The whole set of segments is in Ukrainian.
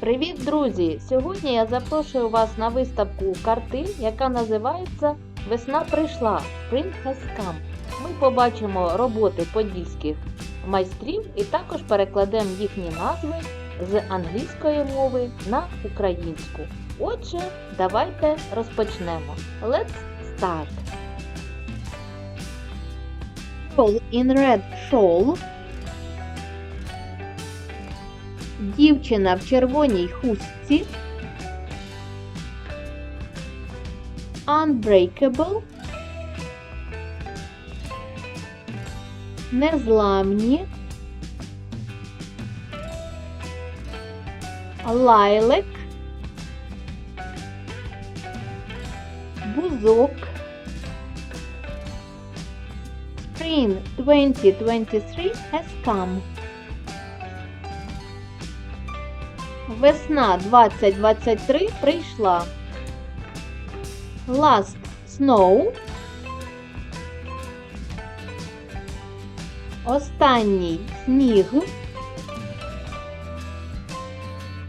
Привіт, друзі! Сьогодні я запрошую вас на виставку картин, яка називається Весна прийшла Spring has come. Ми побачимо роботи подільських майстрів і також перекладемо їхні назви з англійської мови на українську. Отже, давайте розпочнемо. Let's start. In red shawl Дівчина в червоній хустці. Unbreakable. Незламні. Лайлек. Бузок. Spring 2023 has come. Весна 2023 прийшла. Last snow. Останній сніг.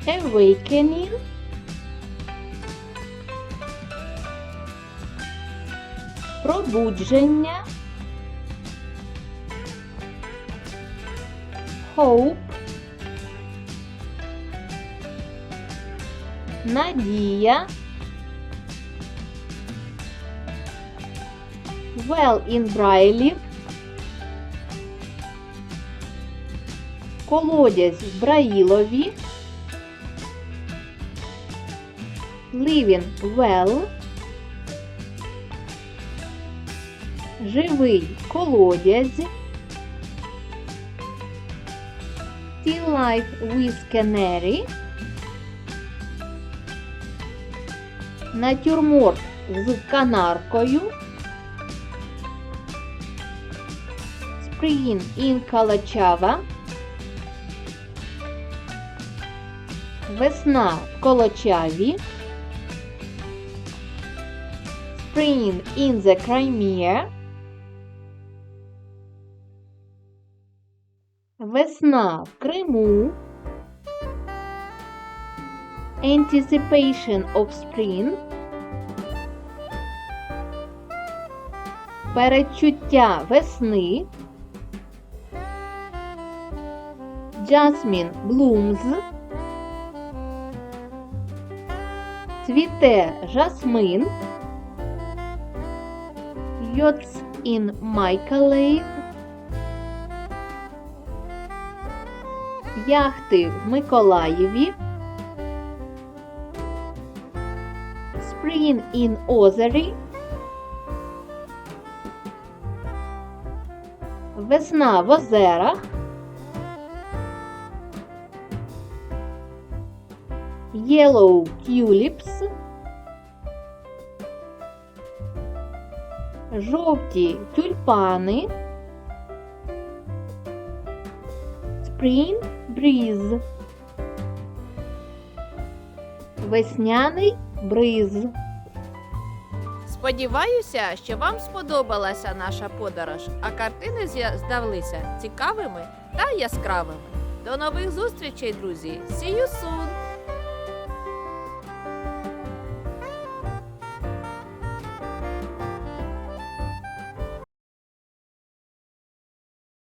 Awakening. Пробудження. Hope. Надія. Well in Braille. Колодязь в Браїлові. Living well. Живий колодязь. Still life with canary. Натюрморт з канаркою. Spring in Калачава. Весна в Колочаві. Spring in the Crimea. Весна в Криму. Anticipation of Spring. Передчуття весни. Jasmine blooms. Цвіте жасмин. Yachts in Mykolaiv. Яхти в Миколаєві. Spring in озері. Весна в озерах. Yellow tulips. Жовті тюльпани. Spring breeze. Весняний бриз. Сподіваюся, що вам сподобалася наша подорож, а картини здавалися цікавими та яскравими. До нових зустрічей, друзі! See you soon!